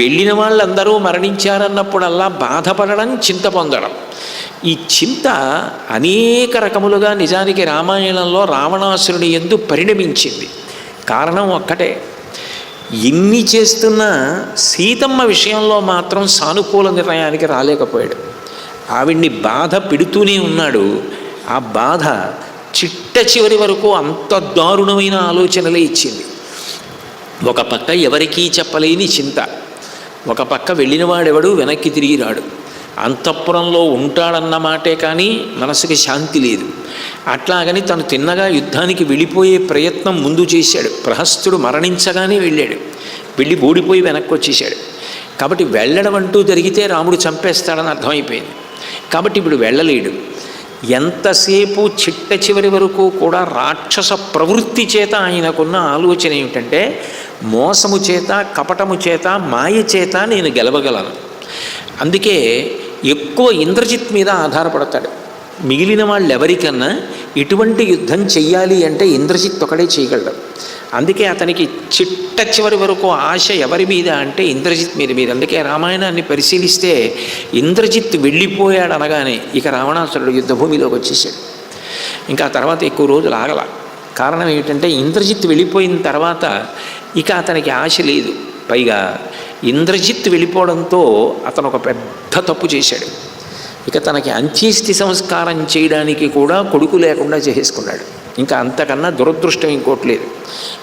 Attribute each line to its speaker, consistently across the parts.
Speaker 1: వెళ్ళిన వాళ్ళందరూ మరణించారన్నప్పుడల్లా బాధపడడం చింత పొందడం. ఈ చింత అనేక రకములుగా నిజానికి రామాయణంలో రావణాసురుని ఎందు పరిణమించింది. కారణం ఒక్కటే. ఎన్ని చేస్తున్నా సీతమ్మ విషయంలో మాత్రం సానుకూల నిర్ణయానికి రాలేకపోయాడు. ఆవిడ్ని బాధ పెడుతూనే ఉన్నాడు. ఆ బాధ చిట్ట చివరి వరకు అంత దారుణమైన ఆలోచనలే ఇచ్చింది. ఒక పక్క ఎవరికీ చెప్పలేని చింత. ఒక పక్క వెళ్ళినవాడెవడు వెనక్కి తిరిగి రాడు. అంతఃపురంలో ఉంటాడన్న మాటే కానీ మనసుకి శాంతి లేదు. అట్లాగని తను తిన్నగా యుద్ధానికి వెళ్ళిపోయే ప్రయత్నం ముందు చేశాడు. ప్రహస్తుడు మరణించగానే వెళ్ళాడు. వెళ్ళి ఓడిపోయి వెనక్కి వచ్చేసాడు కాబట్టి వెళ్ళడం అంటూ జరిగితే రాముడు చంపేస్తాడని అర్థమైపోయింది. కాబట్టి ఇప్పుడు వెళ్ళలేడు. ఎంతసేపు చిట్ట చివరి వరకు కూడా రాక్షస ప్రవృత్తి చేత ఆయనకున్న ఆలోచన ఏమిటంటే మోసము చేత కపటము చేత మాయ చేత నేను గెలవగలను. అందుకే ఎక్కువ ఇంద్రజిత్ మీద ఆధారపడతాడు. మిగిలిన వాళ్ళు ఎవరికన్నా ఇటువంటి యుద్ధం చెయ్యాలి అంటే ఇంద్రజిత్ ఒకడే చేయగలడు. అందుకే అతనికి చిట్ట చివరి వరకు ఆశ ఎవరి మీద అంటే ఇంద్రజిత్ మీద మీద. అందుకే రామాయణాన్ని పరిశీలిస్తే ఇంద్రజిత్ వెళ్ళిపోయాడు అనగానే ఇక రావణాసురుడు యుద్ధభూమిలోకి వచ్చేసాడు. ఇంకా తర్వాత ఎక్కువ రోజులు ఆగల. కారణం ఏమిటంటే ఇంద్రజిత్ వెళ్ళిపోయిన తర్వాత ఇక అతనికి ఆశ లేదు. పైగా ఇంద్రజిత్ వెళ్ళిపోవడంతో అతను ఒక పెద్ద తప్పు చేశాడు. ఇక తనకి అంత్యేష్టి సంస్కారం చేయడానికి కూడా కొడుకు లేకుండా చేసుకున్నాడు ఇంకా అంతకన్నా దురదృష్టం ఇంకోటి లేదు.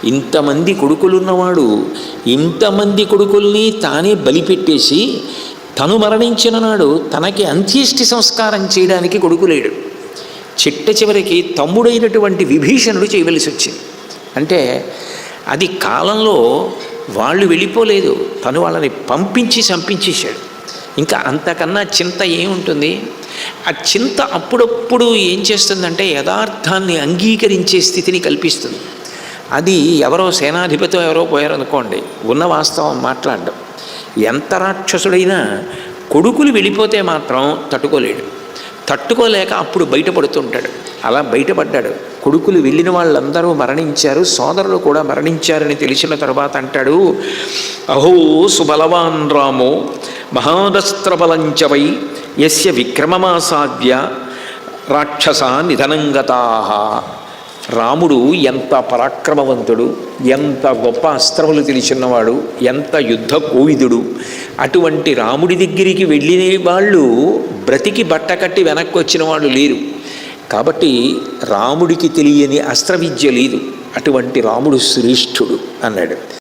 Speaker 1: ఇంతమంది కొడుకులున్నవాడు ఇంతమంది కొడుకుల్ని తానే బలిపెట్టేసి తను మరణించిన నాడు తనకి అంత్యేష్టి సంస్కారం చేయడానికి కొడుకులేడు. చిట్ట చివరికి తమ్ముడైనటువంటి విభీషణుడు చేయవలసి వచ్చింది. అంటే అది కాలంలో వాళ్ళు వెళ్ళిపోలేదు. తను వాళ్ళని పంపించి చంపించేశాడు. ఇంకా అంతకన్నా చింత ఏముంటుంది? ఆ చింత అప్పుడప్పుడు ఏం చేస్తుందంటే యథార్థాన్ని అంగీకరించే స్థితిని కల్పిస్తుంది. అది ఎవరో సేనాధిపతి ఎవరో పోయారనుకోండి ఉన్న వాస్తవం మాట్లాడడం. ఎంత రాక్షసుడైనా కొడుకులు వెళ్ళిపోతే మాత్రం తట్టుకోలేడు. తట్టుకోలేక అప్పుడు బయటపడుతుంటాడు. అలా బయటపడ్డాడు. కొడుకులు వెళ్ళిన వాళ్ళందరూ మరణించారు సోదరులు కూడా మరణించారని తెలిసిన తర్వాత అంటాడు అహో సుబలవాన్ రామో మహాదస్త్రబలంచవై యస్య విక్రమమాసాద్య రాక్షస నిధనంగతా. రాముడు ఎంత పరాక్రమవంతుడు ఎంత గొప్ప అస్త్రములు తెలిసినవాడు ఎంత యుద్ధ కోవిదుడు. అటువంటి రాముడి దగ్గరికి వెళ్ళిన వాళ్ళు బ్రతికి బట్ట కట్టి వెనక్కి వచ్చిన వాళ్ళు లేరు. కాబట్టి రాముడికి తెలియని అస్త్ర విద్య లేదు. అటువంటి రాముడు శ్రేష్ఠుడు అన్నాడు.